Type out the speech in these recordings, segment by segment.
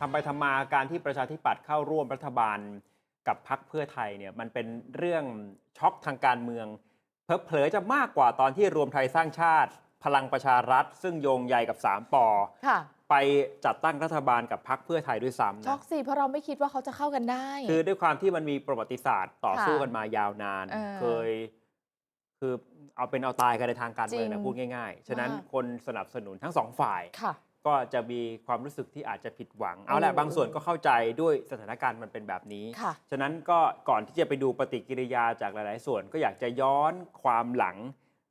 ทำไปทำมาการที่ประชาธิปัตย์เข้าร่วมรัฐบาลกับพรรคเพื่อไทยเนี่ยมันเป็นเรื่องช็อกทางการเมืองเพลอๆจะมากกว่าตอนที่รวมไทยสร้างชาติ พลังประชารัฐ ซึ่งโยงใยกับ 3ปอค่ะไปจัดตั้งรัฐบาลกับพรรคเพื่อไทยด้วยซ้ำช็อนะกสิเพราะเราไม่คิดว่าเขาจะเข้ากันได้ คือด้วยความที่มันมีประวัติศาสตร์ต่อค่ะสู้กันมายาวนานเออเคย คือเอาเป็นเอาตายกันในทางการเมืองจรินะงพูดง่าย ๆ ฉะนั้นมากคนสนับสนุนทั้งสองฝ่ายค่ะ ก็จะมีความรู้สึกที่อาจจะผิดหวัง เอาแหละเออบางส่วนก็เข้าใจด้วยสถานการณ์มันเป็นแบบนี้ ค่ะ ฉะนั้นก็ก่อนที่จะไปดูปฏิกิริยาจากหลาย ๆ ส่วนก็อยากจะย้อนความหลัง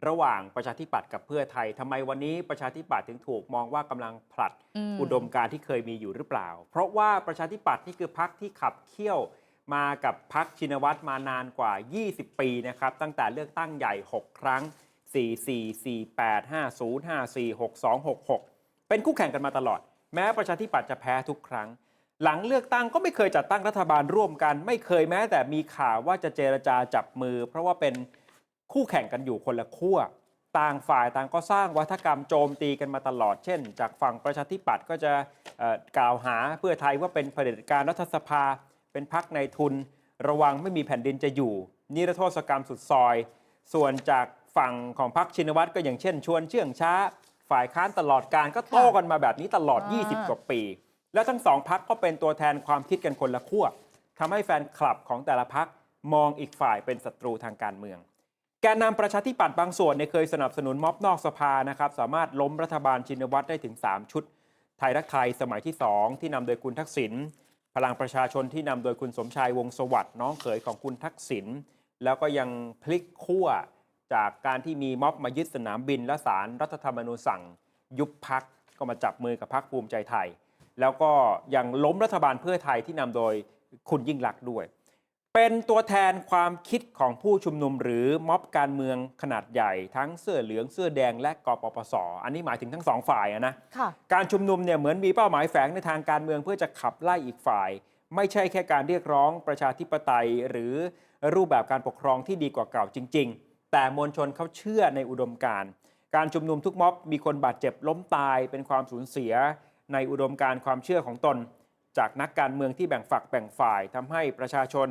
ระหว่างประชาธิปัตย์กับเพื่อไทยทำไมวันนี้ประชาธิปัตย์ถึงถูกมองว่ากำลังผลัด อืม อุดมการณ์ที่เคยมีอยู่หรือเปล่า เพราะว่าประชาธิปัตย์นี่คือพักที่ขับเคี่ยวมากับพักชินวัตรมานานกว่า 20 ปีนะครับ ตั้งแต่เลือกตั้งใหญ่ 6 ครั้ง 4 4 4 เป็นคู่แข่งกันมาตลอด แม้ประชาธิปัตย์จะแพ้ทุกครั้ง หลังเลือกตั้งก็ไม่เคยจัดตั้งรัฐบาลร่วมกัน ไม่เคยแม้แต่มีข่าวว่าจะเจรจาจับมือ เพราะว่าเป็นคู่แข่งกันอยู่คนละขั้วต่างฝ่ายต่างก็สร้างวัฒกรรมโจมตีกันมาตลอด เช่น จากฝั่งประชาธิปัตย์ก็จะกล่าวหาเพื่อไทยว่าเป็นเผด็จการรัฐสภา เป็นพักในทุน ระวังไม่มีแผ่นดินจะอยู่ นิรโทษกรรมสุดซอย ส่วนจากฝั่งของพรรคชินวัตรก็อย่างเช่น ชวนเชื่องช้า ฝ่ายค้านตลอดการก็โต้กันมาแบบนี้ตลอดอ่า20 กว่าปี แล้วทั้งสองพักก็เป็นตัวแทนความคิดกันคนละขั้วทำให้แฟนคลับของแต่ละพักมองอีกฝ่ายเป็นศัตรูทางการเมือง แกนนำประชาธิปัตย์บางส่วนเนี่ยเคยสนับสนุนม็อบนอกสภานะครับ สามารถล้มรัฐบาลชินวัตรได้ถึง 3 ชุด ไทยรักไทยสมัยที่ 2 ที่นำโดยคุณทักษิณพลังประชาชนที่นำโดยคุณสมชายวงศ์สวัสดิ์น้องเขยของคุณทักษิณแล้วก็ยังพลิกขั้ว จากการที่มีม็อบมายึดสนามบิน และสารรัฐธรรมนูญสั่ง ยุบพักก็มาจับมือกับพักภูมิใจไทย แล้วก็ยังล้มรัฐบาลเพื่อไทยที่นำโดยคุณยิ่งลักษณ์ด้วย เป็นตัวแทนความคิดของผู้ชุมนุมหรือม็อบการเมืองขนาดใหญ่ ทั้งเสื้อเหลืองเสื้อแดงและกปปส อันนี้หมายถึงทั้งสองฝ่ายอะนะค่ะการชุมนุมเนี่ยเหมือนมีเป้าหมายแฝงในทางการเมืองเพื่อจะขับไล่อีกฝ่าย ไม่ใช่แค่การเรียกร้องประชาธิปไตย หรือรูปแบบการปกครองที่ดีกว่าเก่าจริง ๆ แต่มวลชนเขาเชื่อในอุดมการณ์การชุมนุมทุกม็อบมีคนบาดเจ็บล้มตายเป็นความสูญเสีย ในอุดมการณ์ความเชื่อของตน จากนักการเมืองที่แบ่งฝักแบ่งฝ่ายทำให้ประชาชน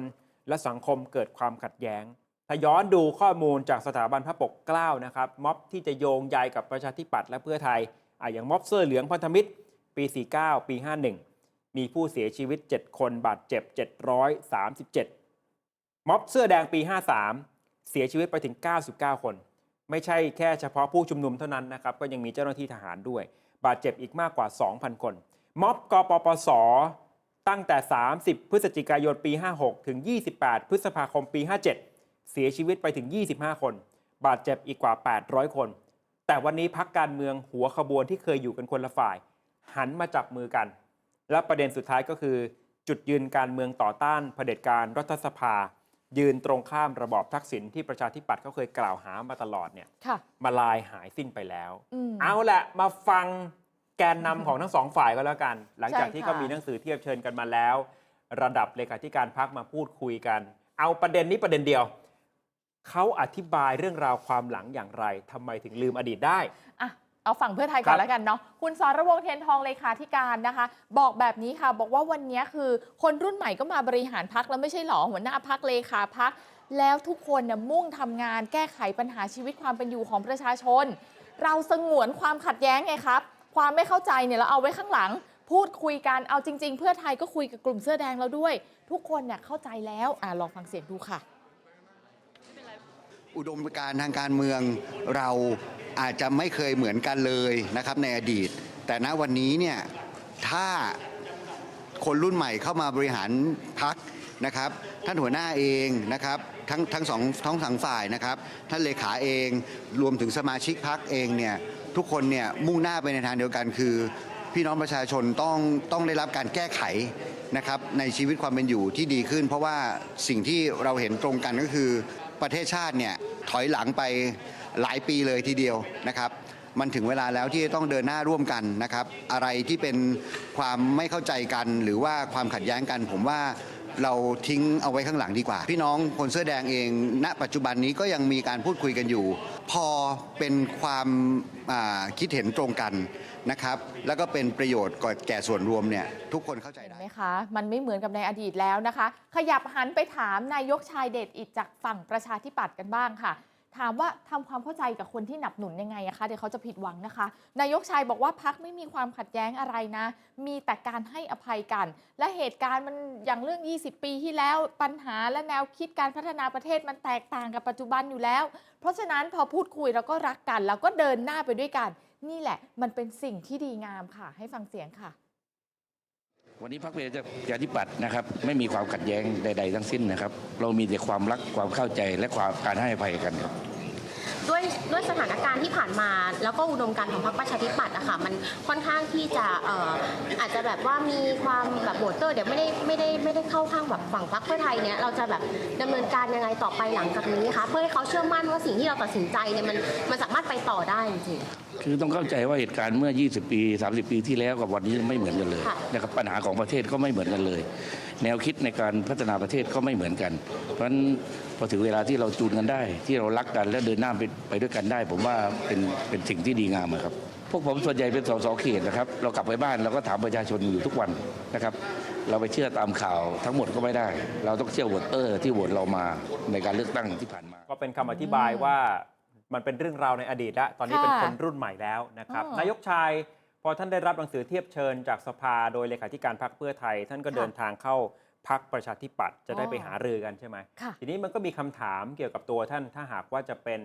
และสังคมเกิดความขัดแย้งถ้าย้อนดูข้อมูลจากสถาบันพระปกเกล้านะครับม็อบที่จะโยงใยกับประชาธิปัตย์และเพื่อไทยออย่างม็อบเสื้อเหลืองพันธมิตร ปี 49 ปี 51 มีผู้เสียชีวิต 7 คนบาดเจ็บ 737 ม็อบเสื้อแดงปี 53 เสียชีวิตไปถึง 99 คน ไม่ใช่แค่เฉพาะผู้ชุมนุมเท่านั้นนะครับ ก็ยังมีเจ้าหน้าที่ทหารด้วย บาดเจ็บอีกมากกว่า 2,000 คน ม็อบกปปส ตั้งแต่ 30 พฤศจิกายนปี 56 ถึง 28 พฤษภาคมปี 57 เสียชีวิตไปถึง 25 คน บาดเจ็บอีกกว่า 800 คน แต่วันนี้พักการเมืองหัวขบวนที่เคยอยู่กันคนละฝ่าย หันมาจับมือกัน และประเด็นสุดท้ายก็คือ จุดยืนการเมืองต่อต้านเผด็จการรัฐสภา ยืนตรงข้ามระบอบทักษิณที่ประชาธิปัตย์เขาเคยกล่าวหามาตลอดเนี่ยค่ะมาลายหายสิ้นไปแล้ว อืม เอาละมาฟังแกนนำของทั้งสองฝ่ายก็แล้วกัน หลังจากที่ใช่เขาค่ะมีหนังสือเทียบเชิญกันมาแล้ว ระดับเลขาธิการพักมาพูดคุยกัน เอาประเด็นนี้ประเด็นเดียว เขาอธิบายเรื่องราวความหลังอย่างไรทำไมถึงลืมอดีตได้ อะ เอาฝั่งเพื่อไทยก่อครันบแล้วกันเนาะคุณสรวงศ์เทียนทองเลขาธิการนะคะ บอกแบบนี้ค่ะ บอกว่าวันนี้คือคนรุ่นใหม่ก็มาบริหารพักแล้วไม่ใช่หรอหัวหน้าพักเลขาพัก แล้วทุกคนเนี่ยมุ่งทำงานแก้ไขปัญหาชีวิตความเป็นอยู่ของประชาชน เราสงวนความขัดแย้งไงครับ ความไม่เข้าใจเนี่ยเราเอาไว้ข้างหลัง พูดคุยกันเอาจริง ๆ เพื่อไทยก็คุยกับกลุ่มเสื้อแดงแล้วด้วย ทุกคนเนี่ยเข้าใจแล้วอะลองฟังเสียงดูค่ะ อุดมการณ์ทางการเมืองเรา อาจจะไม่เคยเหมือนกันเลยนะครับในอดีต แต่ณวันนี้เนี่ยถ้าคนรุ่นใหม่เข้ามาบริหารพักนะครับ ท่านหัวหน้าเองนะครับทั้งทั้งสองท้องสังฝ่ายนะครับ ท่านเลขาเองรวมถึงสมาชิกพักเองเนี่ยทุกคนเนี่ยมุ่งหน้าไปในทางเดียวกันคือ พี่น้องประชาชนต้องต้องได้รับการแก้ไขนะครับในชีวิตความเป็นอยู่ที่ดีขึ้น เพราะว่าสิ่งที่เราเห็นตรงกันก็คือประเทศชาติเนี่ยถอยหลังไป หลายปีเลยทีเดียวนะครับ มันถึงเวลาแล้วที่จะต้องเดินหน้าร่วมกันนะครับ อะไรที่เป็นความไม่เข้าใจกันหรือว่าความขัดแย้งกัน ผมว่าเราทิ้งเอาไว้ข้างหลังดีกว่า พี่น้องคนเสื้อแดงเอง ณ ปัจจุบันนี้ก็ยังมีการพูดคุยกันอยู่ พอเป็นความคิดเห็นตรงกันนะครับ แล้วก็เป็นประโยชน์ก่อแก่ส่วนรวมเนี่ยทุกคนเข้าใจได้ไหมคะ มันไม่เหมือนกับในอดีตแล้วนะคะ ขยับหันไปถามนายกชายเดชอิดจากฝั่งประชาธิปัตย์กันบ้างค่ะ ถามว่าทำความเข้าใจกับคนที่หนับหนุนยังไงอะคะเดี๋ยวเขาจะผิดหวังนะคะ นายกชายบอกว่าพักไม่มีความขัดแย้งอะไรนะ มีแต่การให้อภัยกัน และเหตุการณ์มันอย่างเรื่อง 20 ปีที่แล้วปัญหาและแนวคิดการพัฒนาประเทศมันแตกต่างกับปัจจุบันอยู่แล้ว เพราะฉะนั้นพอพูดคุยแล้วก็รักกัน แล้วก็เดินหน้าไปด้วยกัน นี่แหละมันเป็นสิ่งที่ดีงามค่ะ ให้ฟังเสียงค่ะ วันนี้พรรคประชาธิปัตย์นะครับไม่มีความขัดแย้งใด ๆ ทั้งสิ้นนะครับ เรามีแต่ความรักความเข้าใจและความการให้อภัยกันครับด้วยด้วยสถานการณ์ที่ผ่านมา แล้วก็อุดมการณ์ของพรรคประชาธิปัตย์อะค่ะมันค่อนข้างที่จะเอ่ออาจจะแบบว่ามีความแบบโหวตเตอร์เดี๋ยวไม่ได้ไม่ได้ไม่ได้เข้าข้างแบบฝั่งพรรคเพื่อไทยเนี่ยเราจะแบบดำเนินการยังไงต่อไปหลังจากนี้คะเพื่อให้เขาเชื่อมั่นว่าสิ่งที่เราตัดสินใจเนี่ยมันมันสามารถไปต่อได้จริงๆ คือต้องเข้าใจว่าเหตุการณ์เมื่อ 20 ปี 30 ปีที่แล้วกับวันนี้ไม่เหมือนกันเลยค่ะนะครับปัญหาของประเทศก็ไม่เหมือนกันเลย แนวคิดในการพัฒนาประเทศก็ไม่เหมือนกัน เพราะฉะนั้นพอถึงเวลาที่เราจูนกันได้ ที่เรารักกันและเดินหน้าไปไปด้วยกันได้ ผมว่าเป็นเป็นสิ่งที่ดีงามอะครับพวกผมส่วนใหญ่เป็นสสเขตนะครับ เรากลับไปบ้านเราก็ถามประชาชนอยู่ทุกวันนะครับ เราไปเชื่อตามข่าวทั้งหมดก็ไม่ได้ เราต้องเชื่อโหวตเตอร์ที่โหวตเรามาในการเลือกตั้งที่ผ่านมา ก็เป็นคำอธิบายว่า มันเป็นเรื่องราวในอดีตแล้วตอนนี้เป็นค่ะคนรุ่นใหม่แล้วนะครับอ๋อนายกชายพอท่านได้รับหนังสือเทียบเชิญจากสภาโดยเลขาธิการพรรคเพื่อไทย ท่านก็ค่ะเดินทางเข้าพักประชาธิปัตย์จะได้อ๋อไปหารือกันใช่ไหมค่ะทีนี้มันก็มีคำถามเกี่ยวกับตัวท่านถ้าหากว่าจะเป็น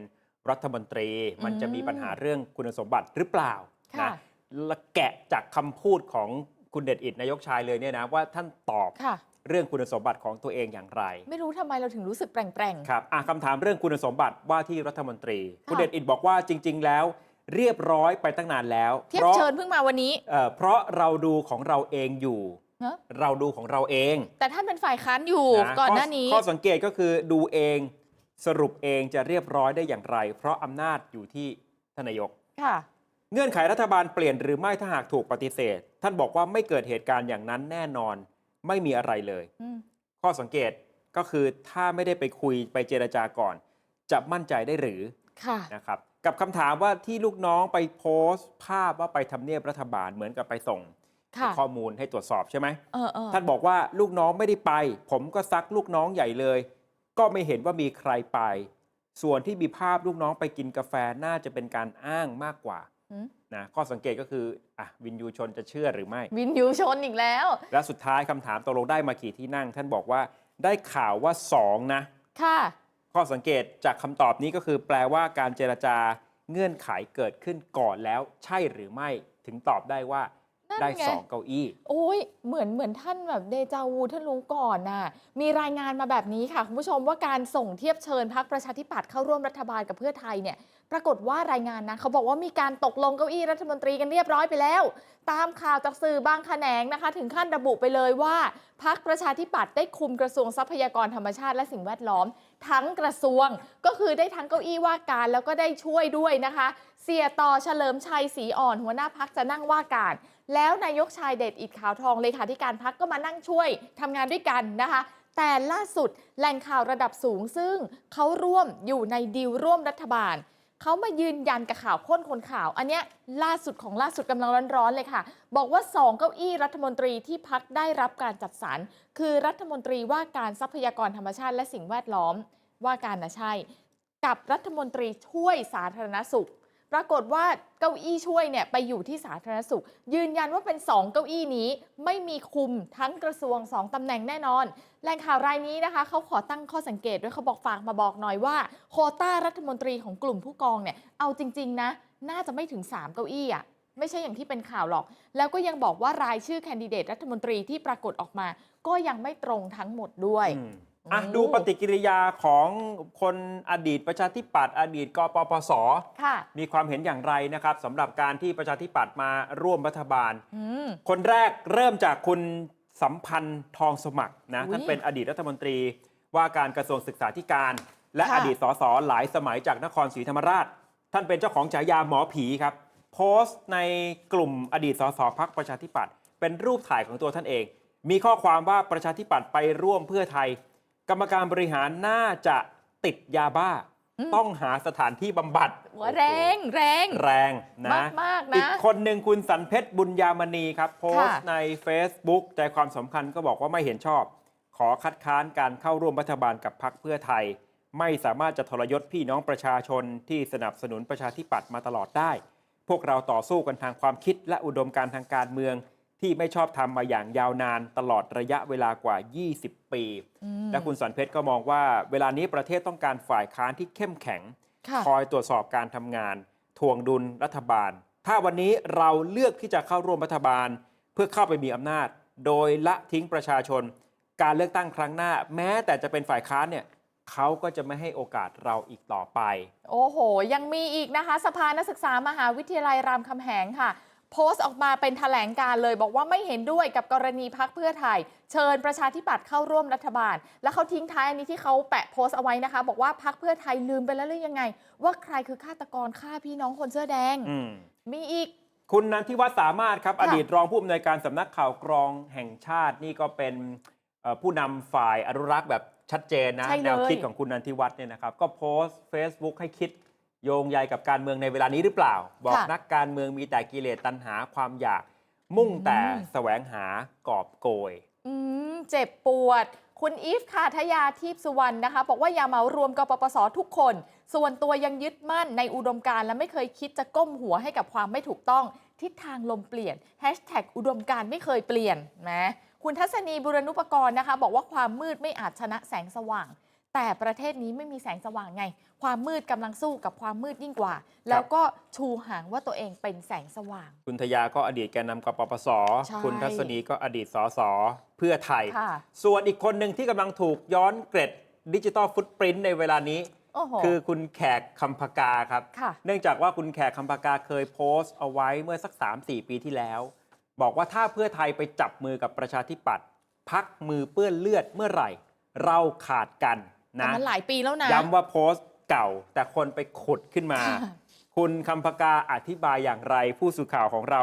รัฐมนตรี มันจะมีปัญหาเรื่องคุณสมบัติหรือเปล่าค่ะนะและแกะจากคำพูดของคุณเดชอิดนายกชายเลยเนี่ยนะว่าท่านตอบค่ะ เรื่องคุณสมบัติของตัวเองอย่างไร ไม่รู้ทำไมเราถึงรู้สึกแปลงๆครับอะคำถามเรื่องคุณสมบัติว่าที่รัฐมนตรีค่ะคุณเดชอิดบอกว่าจริง ๆ แล้วเรียบร้อยไปตั้งนานแล้วเทียบเพราะเชิญเพิ่งมาวันนี้เอ่อเพราะเราดูของเราเองอยู่เนอะเราดูของเราเอง แต่ท่านเป็นฝ่ายค้านอยู่ะก่อนข้หน้านี้ ข้อสังเกตก็คือดูเองสรุปเองจะเรียบร้อยได้อย่างไร เพราะอำนาจอยู่ที่ทานนายกค่ะ เงื่อนไขรัฐบาลเปลี่ยนหรือไม่ถ้าหากถูกปฏิเสธ ท่านบอกว่าไม่เกิดเหตุการณ์อย่างนั้นแน่นอน ไม่มีอะไรเลยอืมข้อสังเกตก็คือถ้าไม่ได้ไปคุยไปเจรจาก่อน จะมั่นใจได้หรือค่ะนะครับกับคำถามว่าที่ลูกน้องไปโพสต์ ภาพว่าไปทำเนียบรัฐบาลเหมือนกับไปส่งค่ะข้อมูลให้ตรวจสอบใช่ไหมเออเออท่านบอกว่าลูกน้องไม่ได้ไป ผมก็ซักลูกน้องใหญ่เลย ก็ไม่เห็นว่ามีใครไป ส่วนที่มีภาพลูกน้องไปกินกาแฟน่าจะเป็นการอ้างมากกว่าหืม นะข้อสังเกตก็คืออะวินยูชนจะเชื่อหรือไม่ วินยูชนอีกแล้ว และสุดท้ายคำถามตกลงได้มากี่ที่นั่ง ท่านบอกว่าได้ข่าวว่าสองนะ ค่ะ ข้อสังเกตจากคำตอบนี้ก็คือ แปลว่าการเจรจาเงื่อนไขเกิดขึ้นก่อนแล้ว ใช่หรือไม่ถึงตอบได้ว่านั่นได้ ไงสองเก้าอี้ โอ้ยเหมือนเหมือนท่านแบบเดจาวูท่านรู้ก่อนน่ะ มีรายงานมาแบบนี้ค่ะ คุณผู้ชมว่าการส่งเทียบเชิญพักประชาธิปัตย์เข้าร่วมรัฐบาลกับเพื่อไทยเนี่ย ปรากฏว่ารายงานนะเขาบอกว่ามีการตกลงเก้าอี้รัฐมนตรีกันเรียบร้อยไปแล้ว ตามข่าวจากสื่อบางแขนงนะคะ ถึงขั้นระบุไปเลยว่าพักประชาธิปัตย์ได้คุมกระทรวงทรัพยากรธรรมชาติและสิ่งแวดล้อม ทั้งกระทรวงก็คือได้ทั้งเก้าอี้ว่าการแล้วก็ได้ช่วยด้วยนะคะ เสียต่อเฉลิมชัยศรีอ่อนหัวหน้าพักจะนั่งว่าการ แล้วนายกชายเดชอิดขาวทองเลขาธิการพักก็มานั่งช่วยทำงานด้วยกันนะคะแต่ล่าสุดแหล่งข่าวระดับสูงซึ่งเขาร่วมอยู่ในดีลร่วมรัฐบาล เขามายืนยันกับข่าวพ้นคนข่าว อันเนี้ยล่าสุดของล่าสุดกำลังร้อนๆเลยค่ะ บอกว่า 2 เก้าอี้รัฐมนตรีที่พักได้รับการจัดสรรคือรัฐมนตรีว่าการทรัพยากรธรรมชาติและสิ่งแวดล้อมว่าการนะใช่ กับรัฐมนตรีช่วยสาธารณสุข ปรากฏว่าเก้าอี้ช่วยเนี่ยไปอยู่ที่สาธารณสุข ยืนยันว่าเป็น 2 เก้าอี้นี้ไม่มีคุมทั้งกระทรวง 2ตำแหน่งแน่นอน แหล่งข่าวรายนี้นะคะเขาขอตั้งข้อสังเกตด้วยเขาบอกฝากมาบอกหน่อยว่า โคต้ารัฐมนตรีของกลุ่มผู้กองเนี่ยเอาจริง ๆ นะ น่าจะไม่ถึง 3 เก้าอี้อะไม่ใช่อย่างที่เป็นข่าวหรอก แล้วก็ยังบอกว่ารายชื่อแคนดิเดตรัฐมนตรีที่ปรากฏออกมา ก็ยังไม่ตรงทั้งหมดด้วย อืมอะโอ้ดูปฏิกิริยาของคนอดีตประชาธิปัตย์อดีตกปปส ค่ะ มีความเห็นอย่างไรนะครับสำหรับการที่ประชาธิปัตย์มาร่วมรัฐบาล อืม คนแรกเริ่มจากคุณสัมพันธ์ทองสมัครนะอุ๊ยท่านเป็นอดีตรัฐมนตรีว่าการกระทรวงศึกษาธิการ และค่ะ อดีตสสหลายสมัยจากนครศรีธรรมราช ท่านเป็นเจ้าของฉายาหมอผีครับ โพสต์ในกลุ่มอดีตสสพักประชาธิปัตย์เป็นรูปถ่ายของตัวท่านเอง มีข้อความว่าประชาธิปัตย์ไปร่วมเพื่อไทย กรรมการบริหารน่าจะติดยาบ้า ต้องหาสถานที่บำบัดหัวแรงแรงแรงนะมากๆนะ อีกคนหนึ่งคุณสันเพชรบุญญามณีครับ โพสต์ค่ะใน Facebook ใจความสำคัญก็บอกว่าไม่เห็นชอบ ขอคัดค้านการเข้าร่วมรัฐบาลกับพรรคเพื่อไทย ไม่สามารถจะทรยศพี่น้องประชาชนที่สนับสนุนประชาธิปัตย์มาตลอดได้ พวกเราต่อสู้กันทางความคิดและอุดมการณ์ทางการเมือง ที่ไม่ชอบทำมาอย่างยาวนานตลอดระยะเวลากว่า 20 ปี และคุณสันเพชรก็มองว่าเวลานี้ประเทศต้องการฝ่ายค้านที่เข้มแข็งค่ะคอยตรวจสอบการทำงานทวงดุลรัฐบาล ถ้าวันนี้เราเลือกที่จะเข้าร่วมรัฐบาล เพื่อเข้าไปมีอำนาจ โดยละทิ้งประชาชน การเลือกตั้งครั้งหน้า แม้แต่จะเป็นฝ่ายค้านเนี่ยเขาก็จะไม่ให้โอกาสเราอีกต่อไป โอ้โห ยังมีอีกนะคะ สภานักศึกษามหาวิทยาลัยรามคำแหงค่ะ โพสต์ออกมาเป็นแถลงการเลย บอกว่าไม่เห็นด้วยกับกรณีพักเพื่อไทย เชิญประชาธิปัตย์เข้าร่วมรัฐบาล แล้วเขาทิ้งท้ายอันนี้ที่เขาแปะโพสต์เอาไว้นะคะ บอกว่าพักเพื่อไทยลืมไปแล้วหรือยังไง ว่าใครคือฆาตกรฆ่าพี่น้องคนเสื้อแดงอืมมีอีกคุณนันทิวัฒน์สามารถครับค่ะอดีตรองผู้อำนวยการสำนักข่าวกรองแห่งชาตินี่ก็เป็นเอ่อผู้นำฝ่ายอนุรักษ์แบบชัดเจนนะใช่เลยแนวคิดของคุณนันทิวัฒน์เนี่ยนะครับ ก็โพสต์ Facebook ให้คิด โยงใยกับการเมืองในเวลานี้หรือเปล่า บอกค่ะนักการเมืองมีแต่กิเลสตัณหาความอยาก มุ่งแต่แสวงหากอบโกยอืมเจ็บปวด คุณอีฟคาทยาทิพย์สุวรรณนะคะ บอกว่าอย่าเหมารวมกปปสทุกคน ส่วนตัวยังยึดมั่นในอุดมการณ์และไม่เคยคิดจะก้มหัวให้กับความไม่ถูกต้อง ทิศทางลมเปลี่ยนแฮชแท็กอุดมการณ์ไม่เคยเปลี่ยนนะคุณทัศนีบุรณุปกรณ์นะคะ บอกว่าความมืดไม่อาจชนะแสงสว่าง แต่ประเทศนี้ไม่มีแสงสว่างไง ความมืดกำลังสู้กับความมืดยิ่งกว่า แล้วก็ชูหางว่าตัวเองเป็นแสงสว่าง คุณทยาก็อดีตแกนนำกปปสใช่คุณทัศนีก็อดีตสสเพื่อไทยค่ะส่วนอีกคนหนึ่งที่กำลังถูกย้อนเกร็ดดิจิ t a ลฟุตปรินต์ในเวลานี้โอ้โหคือคุณแขกคำพกาครับค่ะเนื่องจากว่าคุณแขกคำพกาเคยโพสต์เอาไว้เมื่อสัก 3-4 ปีที่แล้ว บอกว่าถ้าเพื่อไทยไปจับมือกับประชาธิปัตย์พักมือเปื้อนเลือดเมื่อไหร่ เราขาดกันแต่ นะมันหลายปีแล้วนะย้ำว่าโพสต์เก่า แต่คนไปขุดขึ้นมาค่ะคุณคำพกาอธิบายอย่างไรผู้สื่อข่าวของเรา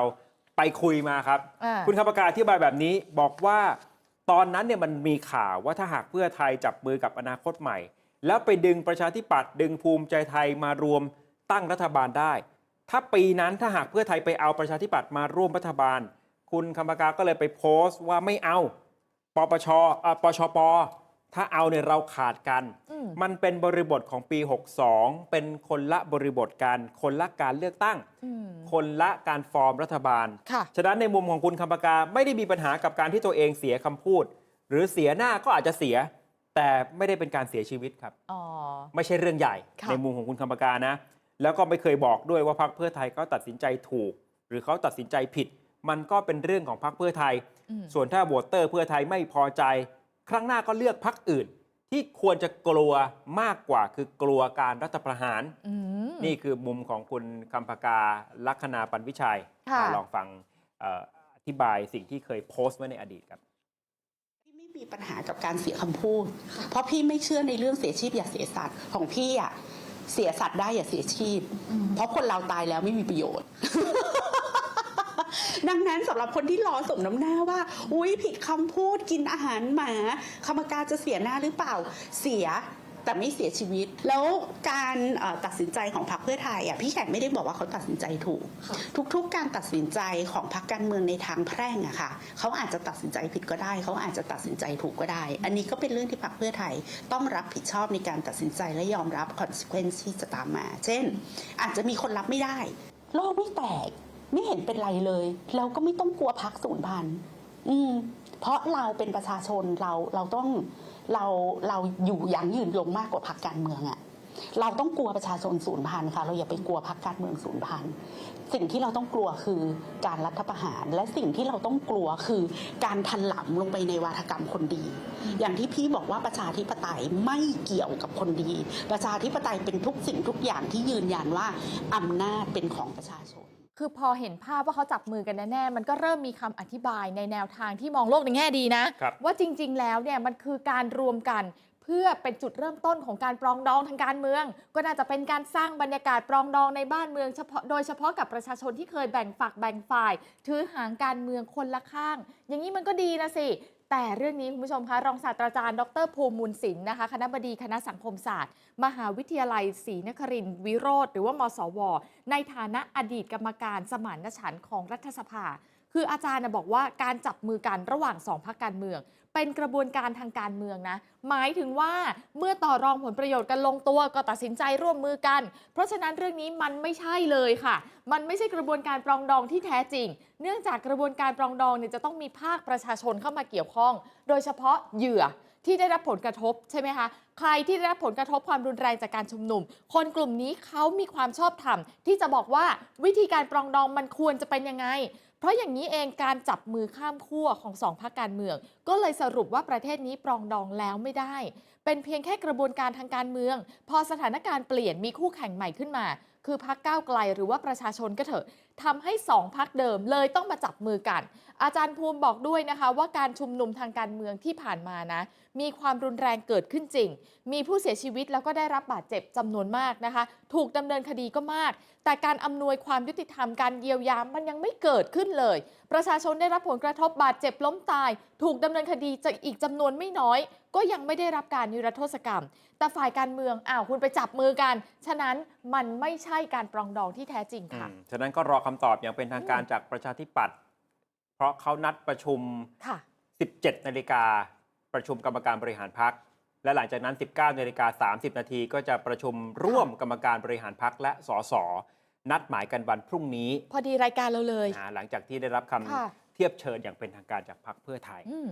ไปคุยมาครับอ่าคุณคำพกาอธิบายแบบนี้บอกว่าตอนนั้นเนี่ยมันมีข่าวว่าถ้าหากเพื่อไทยจับมือกับอนาคตใหม่ แล้วไปดึงประชาธิปัตย์ดึงภูมิใจไทยมารวมตั้งรัฐบาลได้ ถ้าปีนั้นถ้าหากเพื่อไทยไปเอาประชาธิปัตย์มาร่วมรัฐบาล คุณคำพกาก็เลยไปโพสต์ว่าไม่เอา ปปชเอ่อปชป ถ้าเอาเนี่ยเราขาดกันอืมมันเป็นบริบทของปี 62 เป็นคนละบริบทกัน คนละการเลือกตั้งอืมคนละการฟอร์มรัฐบาลค่ะฉะนั้นในมุมของคุณคำปากาไม่ได้มีปัญหากับการที่ตัวเองเสียคำพูด หรือเสียหน้าก็อาจจะเสีย แต่ไม่ได้เป็นการเสียชีวิตครับอ๋อไม่ใช่เรื่องใหญ่ค่ะในมุมของคุณคำปากานะ แล้วก็ไม่เคยบอกด้วยว่าพรรคเพื่อไทยเขาตัดสินใจถูก หรือเขาตัดสินใจผิด มันก็เป็นเรื่องของพรรคเพื่อไทยอืมส่วนถ้าโหวตเตอร์เพื่อไทยไม่พอใจ ครั้งหน้าก็เลือกพรรคอื่น ที่ควรจะกลัวมากกว่าคือกลัวการรัฐประหาร อืม นี่คือมุมของคุณคำพกาลัคนาปันวิชัยค่ะ อ่าลองฟังเอ่ออธิบายสิ่งที่เคยโพสต์ไว้ในอดีตครับ พี่ไม่มีปัญหากับการเสียคำพูด เพราะพี่ไม่เชื่อในเรื่องเสียชีพอย่าเสียสัตว์ของพี่อะเสียสัตว์ได้อย่าเสียชีพ เพราะคนเราตายแล้วไม่มีประโยชน์ ดังนั้นสำหรับคนที่รอสมน้ำหน้าว่า อุ้ยผิดคำพูดกินอาหารหมาคำการจะเสียหน้าหรือเปล่าเสียแต่ไม่เสียชีวิต แล้วการตัดสินใจของพรรคเพื่อไทยอะพี่แขกไม่ได้บอกว่าเขาตัดสินใจถูก ทุกๆ การตัดสินใจของพรรคการเมืองในทางแพร่งอะค่ะเขาอาจจะตัดสินใจผิดก็ได้ เขาอาจจะตัดสินใจถูกก็ได้ อันนี้ก็เป็นเรื่องที่พรรคเพื่อไทยต้องรับผิดชอบในการตัดสินใจและยอมรับ consequence ที่จะตามมา เช่น อาจจะมีคนรับไม่ได้โลกไม่แตก ไม่เห็นเป็นไรเลย เราก็ไม่ต้องกลัวพักศูนย์พันอืม เพราะเราเป็นประชาชนเราเราต้องเราเราอยู่อยังยืนลงมากกว่าพักการเมืองอะเราต้องกลัวประชาชนศูนย์พันค่ะ เราอย่าไปกลัวพักการเมืองศูนย์พันสิ่งที่เราต้องกลัวคือการรัฐประหาร และสิ่งที่เราต้องกลัวคือการทันหลังลงไปในวาทกรรมคนดี อย่างที่พี่บอกว่าประชาธิปไตยไม่เกี่ยวกับคนดี ประชาธิปไตยเป็นทุกสิ่งทุกอย่างที่ยืนยันว่าอำนาจเป็นของประชาชน คือพอเห็นภาพว่าเขาจับมือกันแน่ๆ มันก็เริ่มมีคำอธิบายในแนวทางที่มองโลกในแง่ดีนะครับว่าจริงๆ แล้วเนี่ยมันคือการรวมกันเพื่อเป็นจุดเริ่มต้นของการปรองดองทางการเมือง ก็น่าจะเป็นการสร้างบรรยากาศปรองดองในบ้านเมืองเฉพาะโดยเฉพาะกับประชาชนที่เคยแบ่งฝักแบ่งฝ่าย ถือหางการเมืองคนละข้าง อย่างนี้มันก็ดีนะสิ แต่เรื่องนี้คุณผู้ชมคะรองศาสตราจารย์ ดรภูมิมูลศิลป์นะคะ คณะบดีคณะสังคมศาสตร์ มหาวิทยาลัยศรีนครินทร์วิโรธหรือว่ามสว ในฐานะอดีตกรรมการสมานฉันท์ของรัฐสภา คืออาจารย์นะบอกว่าการจับมือกันระหว่างสองพรรคการเมือง เป็นกระบวนการทางการเมืองนะ หมายถึงว่าเมื่อต่อรองผลประโยชน์กันลงตัวก็ตัดสินใจร่วมมือกัน เพราะฉะนั้นเรื่องนี้มันไม่ใช่เลยค่ะ มันไม่ใช่กระบวนการปรองดองที่แท้จริง เนื่องจากกระบวนการปรองดองเนี่ยจะต้องมีภาคประชาชนเข้ามาเกี่ยวข้อง โดยเฉพาะเหยื่อที่ได้รับผลกระทบใช่ไหมคะ ใครที่ได้รับผลกระทบความรุนแรงจากการชุมนุม คนกลุ่มนี้เขามีความชอบธรรมที่จะบอกว่าวิธีการปรองดองมันควรจะเป็นยังไง เพราะอย่างนี้เองการจับมือข้ามขั้วของสองพรรคการเมือง ก็เลยสรุปว่าประเทศนี้ปรองดองแล้วไม่ได้ เป็นเพียงแค่กระบวนการทางการเมือง พอสถานการณ์เปลี่ยนมีคู่แข่งใหม่ขึ้นมา คือพรรคก้าวไกลหรือว่าประชาชนก็เถอะ ทำให้สองพรรคเดิมเลยต้องมาจับมือกัน อาจารย์ภูมิบอกด้วยนะคะว่าการชุมนุมทางการเมืองที่ผ่านมานะมีความรุนแรงเกิดขึ้นจริง มีผู้เสียชีวิตแล้วก็ได้รับบาดเจ็บจำนวนมากนะคะ ถูกดำเนินคดีก็มาก แต่การอำนวยความยุติธรรมการเยียวยามันยังไม่เกิดขึ้นเลย ประชาชนได้รับผลกระทบบาดเจ็บล้มตาย ถูกดำเนินคดีจากอีกจำนวนไม่น้อย ก็ยังไม่ได้รับการนิรโทษกรรม แต่ฝ่ายการเมืองอ้าวคุณไปจับมือกัน ฉะนั้นมันไม่ใช่การปรองดองที่แท้จริงค่ะฉะนั้นก็รอคำตอบอย่างเป็นทางการจากประชาธิปัตย์เพราะเขานัดประชุมค่ะ17 นาฬิกาประชุมกรรมการบริหารพัก และหลังจากนั้น 19 นาฬิกา 30 นาทีก็จะประชุมร่วมกรรมการบริหารพักและสสนัดหมายกันวันพรุ่งนี้ พอดีรายการเราเลยนะหลังจากที่ได้รับคค่ะำเทียบเชิญอย่างเป็นทางการจากพักเพื่อไทยอืม